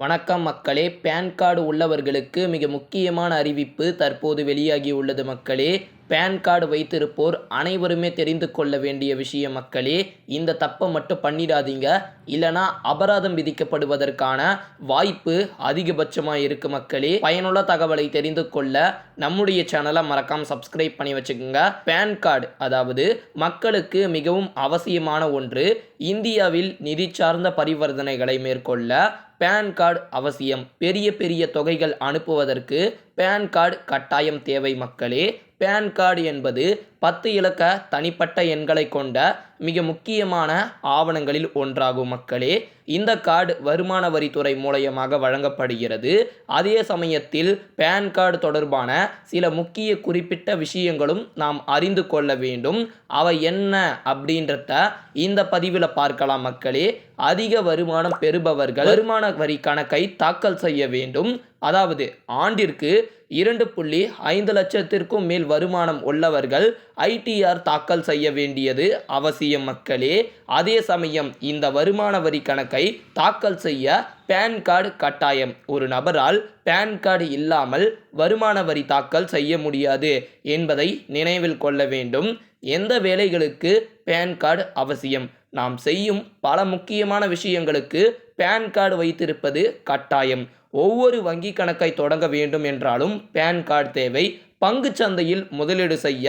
வணக்கம் மக்களே. Pan card உள்ளவர்களுக்கு மிக முக்கியமான அறிவிப்பு தற்போது வெளியாகி உள்ளது மக்களே. பேன் கார்டு வைத்திருப்போர் அனைவருமே தெரிந்து கொள்ள வேண்டிய விஷயம் மக்களே. இந்த தப்பை மட்டும் பண்ணிடாதீங்க. இல்லைனா அபராதம் விதிக்கப்படுவதற்கான வாய்ப்பு அதிகபட்சமாக இருக்கு மக்களே. பயனுள்ள தகவலை தெரிந்து கொள்ள நம்முடைய சேனலை மறக்காம சப்ஸ்கிரைப் பண்ணி வச்சுக்கோங்க. பேன் கார்டு அதாவது மக்களுக்கு மிகவும் அவசியமான ஒன்று இந்தியாவில் நிதி சார்ந்த பரிவர்த்தனைகளை மேற்கொள்ள பேன் கார்டு அவசியம். பெரிய பெரிய தொகைகள் அனுப்புவதற்கு பேன் கார்டு கட்டாயம் தேவை மக்களே. பேன் கார்டு என்பது பத்து இலக்க தனிப்பட்ட எண்களை கொண்ட மிக முக்கியமான ஆவணங்களில் ஒன்றாகும் மக்களே. இந்த கார்டு வருமான வரித்துறை மூலயமாக வழங்கப்படுகிறது. அதே சமயத்தில் பேன் கார்டு தொடர்பான சில முக்கிய குறிப்பிட்ட விஷயங்களும் நாம் அறிந்து கொள்ள வேண்டும். அவை என்ன அப்படின்றத இந்த பதிவில் பார்க்கலாம் மக்களே. அதிக வருமானம் பெறுபவர்கள் வருமான வரி கணக்கை தாக்கல் செய்ய வேண்டும். அதாவது ஆண்டிற்கு இரண்டு புள்ளி ஐந்து லட்சத்திற்கும் மேல் வருமானம் உள்ளவர்கள் ஐடிஆர் தாக்கல் செய்ய வேண்டியது அவசியம் மக்களே. அதே சமயம் இந்த வருமான வரி கணக்கை தாக்கல் செய்ய பேன் கார்டு கட்டாயம். ஒரு நபரால் பேன் கார்டு இல்லாமல் வருமான வரி தாக்கல் செய்ய முடியாது என்பதை நினைவில் கொள்ள வேண்டும். எந்த வேலைகளுக்கு பேன் கார்டு அவசியம்? நாம் செய்யும் பல முக்கியமான விஷயங்களுக்கு பேன் கார்டு வைத்திருப்பது கட்டாயம். ஒவ்வொரு வங்கி கணக்கை தொடங்க வேண்டும் என்றாலும் பேன் கார்டு தேவை. பங்குச் சந்தையில் முதலீடு செய்ய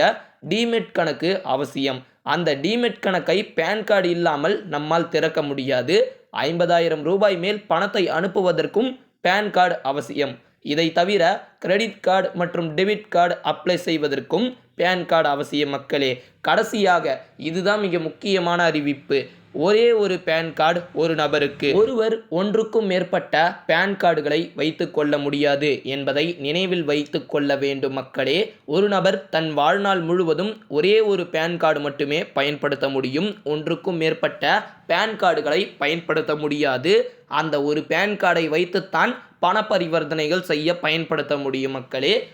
டிமெட் கணக்கு அவசியம். அந்த டிமெட் கணக்கை பேன் கார்டு இல்லாமல் நம்மால் திறக்க முடியாது. ஐம்பதாயிரம் ரூபாய் மேல் பணத்தை அனுப்புவதற்கும் பேன் கார்டு அவசியம். இதை தவிர கிரெடிட் கார்டு மற்றும் டெபிட் கார்டு அப்ளை செய்வதற்கும் பேன் கார்டு அவசியம் மக்களே. கடைசியாக இதுதான் மிக முக்கியமான அறிவிப்பு. ஒரே ஒரு பேன் கார்டு ஒரு நபருக்கு. ஒருவர் ஒன்றுக்கும் மேற்பட்ட பேன் கார்டுகளை வைத்து கொள்ள முடியாது என்பதை நினைவில் வைத்து கொள்ள வேண்டும் மக்களே. ஒரு நபர் தன் வாழ்நாள் முழுவதும் ஒரே ஒரு பேன் கார்டு மட்டுமே பயன்படுத்த முடியும். ஒன்றுக்கும் மேற்பட்ட பேன் கார்டுகளை பயன்படுத்த முடியாது. அந்த ஒரு பேன் கார்டை வைத்துத்தான் பண பரிவர்த்தனைகள் செய்ய பயன்படுத்த முடியும் மக்களே.